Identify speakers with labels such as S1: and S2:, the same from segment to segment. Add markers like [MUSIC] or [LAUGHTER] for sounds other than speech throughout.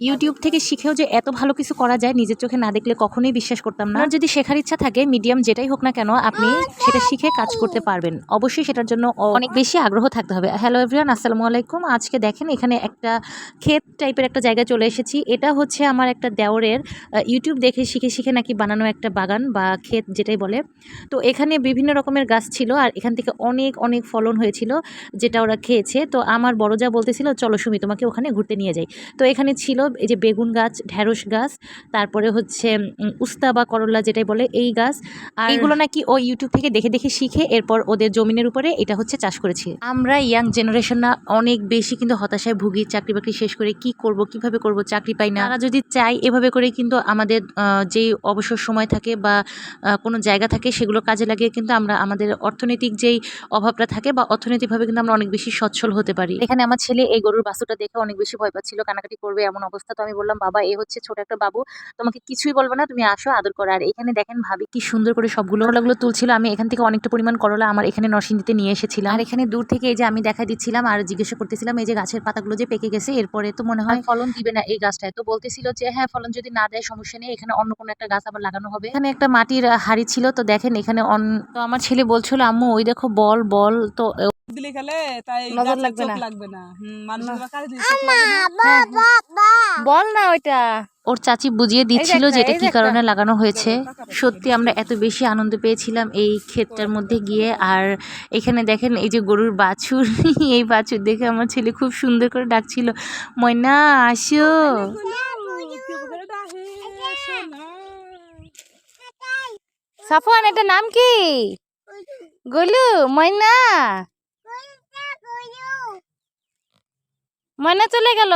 S1: YouTube থেকে শিখেও যে এত ভালো কিছু করা যায়, নিজের চোখে না দেখলে কখনোই বিশ্বাস করতাম না। যদি শেখার ইচ্ছা থাকে মিডিয়াম যেটাই হোক না কেন, আপনি সেটা শিখে কাজ করতে পারবেন। অবশ্যই সেটার জন্য অনেক বেশি আগ্রহ থাকতে হবে। হ্যালো এভরিওয়ান আসসালামু আলাইকুম। আজকে দেখেন, এখানে একটা ক্ষেত টাইপের একটা জায়গায় চলে এসেছি। এটা হচ্ছে আমার একটা দেওরের ইউটিউব দেখে শিখে শিখে নাকি বানানো একটা বাগান বা ক্ষেত যেটাই বলে। তো এখানে বিভিন্ন রকমের গাছ ছিল আর এখান থেকে অনেক অনেক ফলন হয়েছিল যেটা ওরা খেয়েছে। তো আমার বড় যা বলতেছিল, চলো সুমি, তোমাকে ওখানে ঘুরতে নিয়ে যাই। তো এখানে ছিল এই যে বেগুন গাছ ঢ্যাঁড়স গাছ তারপরে হচ্ছে উস্তা বা করলা যেটাই বলে এই গাছ আর এইগুলো নাকি ও ইউটিউব থেকে দেখে দেখে শিখে এরপর ওদের জমিনের উপরে এটা হচ্ছে চাষ করেছে। আমরা ইয়াং জেনারেশন না অনেক বেশি কিন্তু হতাশায় ভুগি চাকরি বাকরি শেষ করে কি করব কীভাবে করব চাকরি পাই না। তারা যদি চাই এভাবে করে কিন্তু আমাদের আহ, যে অবসর সময় থাকে বা কোনো জায়গা থাকে সেগুলো কাজে লাগিয়ে কিন্তু আমরা আমাদের অর্থনৈতিক যেই অভাবটা থাকে বা অর্থনৈতিকভাবে কিন্তু আমরা অনেক বেশি সচ্ছল হতে পারি। এখানে আমার ছেলে এই গরুর বাস্তুটা দেখে অনেক বেশি ভয় পাচ্ছিল কানাকাটি করবে এমন অবস্থা তো আমি বললাম, বাবা, এ হচ্ছে ছোট একটা বাবু, তোমাকে কিছুই বলব না, তুমি আসো, আদর করো। আর এখানে দেখেন ভাবি কি সুন্দর করে সবগুলো করলাগুলো তুলছিল। আমি এখান থেকে অনেকটা পরিমাণ করলা আমার এখানে নরসিংদীতে নিয়ে এসেছিলাম। আর এখানে দূর থেকে এই যে আমি দেখা দিচ্ছিলাম আর জিজ্ঞাসা করতেছিলাম, এই যে গাছের পাতাগুলো যে পেকে গেছে, এরপরে তো মনে হয় ফলন দিবে না এই গাছটায়। তো বলতেছিল যে হ্যাঁ ফলন যদি না দেয় সমস্যা নেই, এখানে অন্য কোনো একটা গাছ আবার লাগানো হবে। এখানে একটা মাটির হাড়ি ছিল, তো দেখেন এখানে তো আমার ছেলে বলছিল, আম্মু, ওই দেখো বল বল। তো
S2: দিলে খেলে তাই
S1: নজর লাগবে না।
S2: লাগবে না। মানুষের লাগবে না।
S3: বল না ওইটা।
S1: ওর চাচি বুঝিয়ে দিচ্ছিল যে এটা কি কারণে লাগানো হয়েছে। সত্যি আমরা এত বেশি আনন্দ পেয়েছিলাম এই ক্ষেতটার মধ্যে গিয়ে। আর এখানে দেখেন এই যে গরুর বাছুর [LAUGHS] এই বাছুর দেখে আমার ছেলে খুব সুন্দর করে ডাকছিল ময়না আসো।
S3: সাফওয়ান এটা নাম কি? গোলু ময়না। ময়না চলে গেল।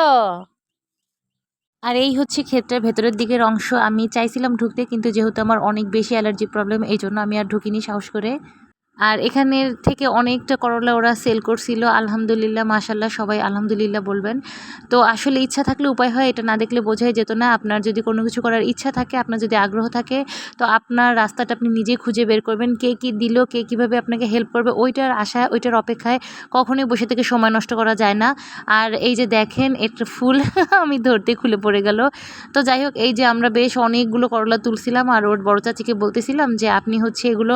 S1: আর এই হচ্ছে ক্ষেত্রের ভেতরের দিকের অংশ। আমি চাইছিলাম ঢুকতে, কিন্তু যেহেতু আমার অনেক বেশি অ্যালার্জি প্রবলেম, এই জন্য আমি আর ঢুকিনি সাহস করে। আর এখানের থেকে অনেকটা করলা ওরা সেল করছিল। আলহামদুলিল্লাহ মাশাল্লাহ সবাই আলহামদুলিল্লাহ বলবেন। তো আসলে ইচ্ছা থাকলে উপায় হয়, এটা না দেখলে বোঝাই যেত না। আপনার যদি কোনো কিছু করার ইচ্ছা থাকে, আপনার যদি আগ্রহ থাকে, তো আপনার রাস্তাটা আপনি নিজে খুঁজে বের করবেন। কে কী দিল, কে কীভাবে আপনাকে হেল্প করবে, ওইটার আশায় ওইটার অপেক্ষায় কখনোই বসে থেকে সময় নষ্ট করা যায় না। আর এই যে দেখেন একটা ফুল [LAUGHS] আমি ধরতে খুলে পড়ে গেল। তো যাই হোক, এই যে আমরা বেশ অনেকগুলো করলা তুলছিলাম, আর ওর বড় চাচিকে বলতেছিলাম যে, আপনি হচ্ছে এগুলো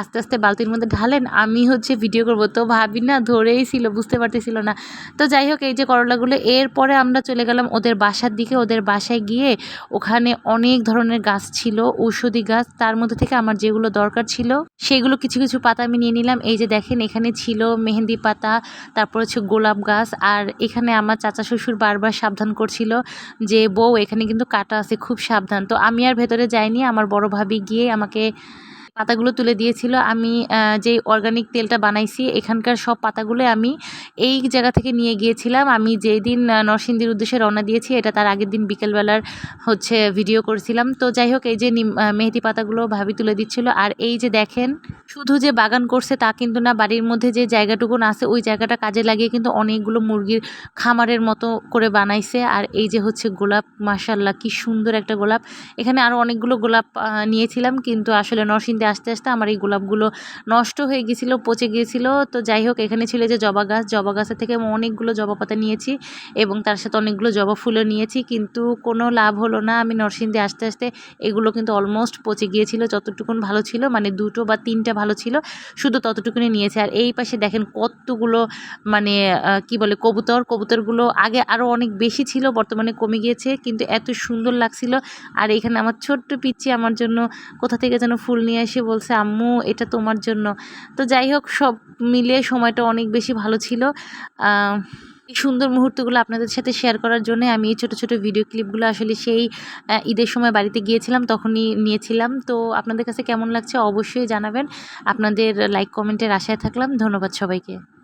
S1: আস্তে আস্তে বালতির মধ্যে ঢালেন, আমি হচ্ছে ভিডিও করব। তো ভাবি না, ধরেই ছিল, বুঝতে পারতেছিল না। তো যাই হোক, এই যে করলাগুলো, এরপরে আমরা চলে গেলাম ওদের বাসার দিকে। ওদের বাসায় গিয়ে ওখানে অনেক ধরনের গাছ ছিল, ঔষধি গাছ। তার মধ্যে থেকে আমার যেগুলো দরকার ছিল, সেগুলো কিছু কিছু পাতা আমি নিয়ে নিলাম। এই যে দেখেন, এখানে ছিল মেহেন্দি পাতা, তারপর হচ্ছে গোলাপ গাছ, আর এখানে আমার চাচা শ্বশুর বারবার সাবধান করছিল যে, বউ, এখানে কিন্তু কাটা আছে, খুব সাবধান। তো আমি আর ভেতরে যাইনি, আমার বড় ভাবি গিয়ে আমাকে পাতাগুলো তুলে দিয়েছিল। আমি যে অর্গানিক তেলটা বানাইছি, এখানকার সব পাতাগুলো আমি এই জায়গা থেকে নিয়ে গিয়েছিলাম। আমি যেই দিন নরসিংদীর উদ্দেশ্যে রওনা দিয়েছি, এটা তার আগের দিন বিকেলবেলার হচ্ছে ভিডিও করেছিলাম। তো যাই হোক, এই যে মেহেদি পাতাগুলো ভাবি তুলে দিচ্ছিল। আর এই যে দেখেন, শুধু যে বাগান করছে তা কিন্তু না, বাড়ির মধ্যে যে জায়গাটুকুন আছে, ওই জায়গাটা কাজে লাগিয়ে কিন্তু অনেকগুলো মুরগির খামারের মতো করে বানাইছে। আর এই যে হচ্ছে গোলাপ মাশাল্লাহ কি সুন্দর একটা গোলাপ। এখানে আরও অনেকগুলো গোলাপ নিয়েছিলাম, কিন্তু আসলে নরসিংদী আসতে আসতে আমার এই গোলাপগুলো নষ্ট হয়ে গেছিল, পচে গিয়েছিল তো যাই হোক, এখানে ছিল যে জবা গাছ। জবা গাছের থেকে আমি অনেকগুলো জবা পাতা নিয়েছি এবং তার সাথে অনেকগুলো জবা ফুলও নিয়েছি, কিন্তু কোনো লাভ হলো না। আমি নরসিংদী আসতে আসতে এগুলো কিন্তু অলমোস্ট পচে গিয়েছিল, যতটুকুন ভালো ছিল মানে দুটো বা তিনটা ভালো ছিল, শুধু ততটুকুনি নিয়েছে। আর এই পাশে দেখেন কতগুলো মানে কি বলে, কবুতর। কবুতরগুলো আগে আরও অনেক বেশি ছিল, বর্তমানে কমে গিয়েছে, কিন্তু এত সুন্দর লাগছিল। আর এখানে আমার ছোট্ট পিচ্ছি আমার জন্য কোথা থেকে যেন ফুল নিয়ে এসে বলছে, আম্মু, এটা তোমার জন্য। তো যাই হোক, সব মিলিয়ে সময়টা অনেক বেশি ভালো ছিল। এই সুন্দর মুহূর্তগুলো আপনাদের সাথে শেয়ার করার জন্য আমি এই ছোটো ছোটো ভিডিও ক্লিপগুলো আসলে সেই ঈদের সময় বাড়িতে গিয়েছিলাম, তখনই নিয়েছিলাম। তো আপনাদের কাছে কেমন লাগছে অবশ্যই জানাবেন। আপনাদের লাইক কমেন্টের আশায় থাকলাম। ধন্যবাদ সবাইকে।